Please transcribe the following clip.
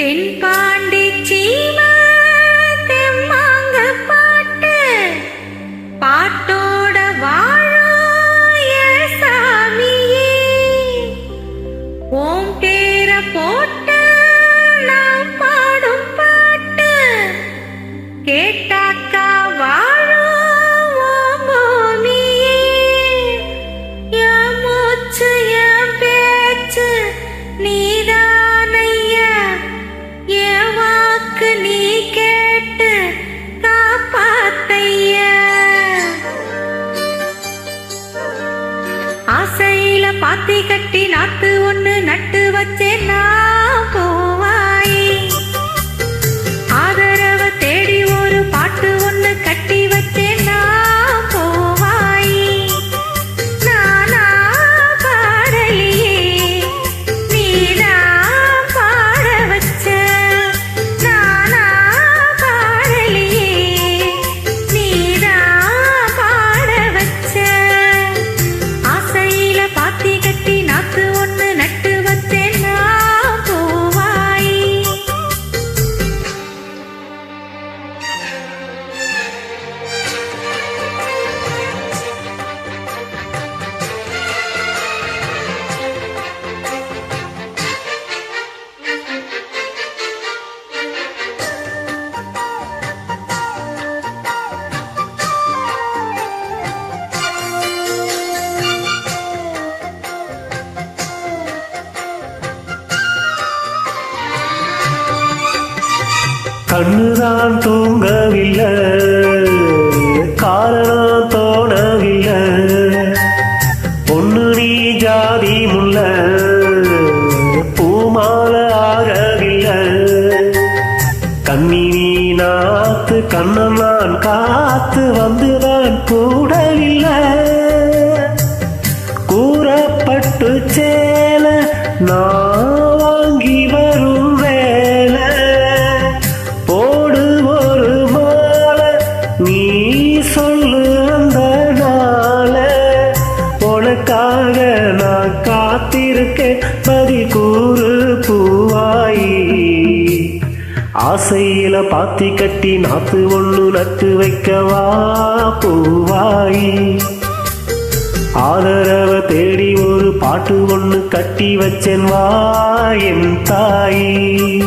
தென்பாண்டி கண்ணுதான் தூங்கவில்லை காரணம் தோணவில்லை. பொண்ணு நீ ஜாதி முல்ல பூமால ஆகவில்லை. கண்ணி நீ நாத்து கண்ணன் நான் காத்து வந்துதான் கூடவில்லை கூறப்பட்டு சேல நான் சொல்லு அந்த நாள. உனக்காக நான் காத்திருக்கேன். பதி கூறு பூவாயி. ஆசையில பாத்தி கட்டி நாத்து ஒண்ணு நட்டு வைக்கவா பூவாயி. ஆதரவ தேடி ஒரு பாட்டு ஒண்ணு கட்டி வச்சேன் வா என் தாயி.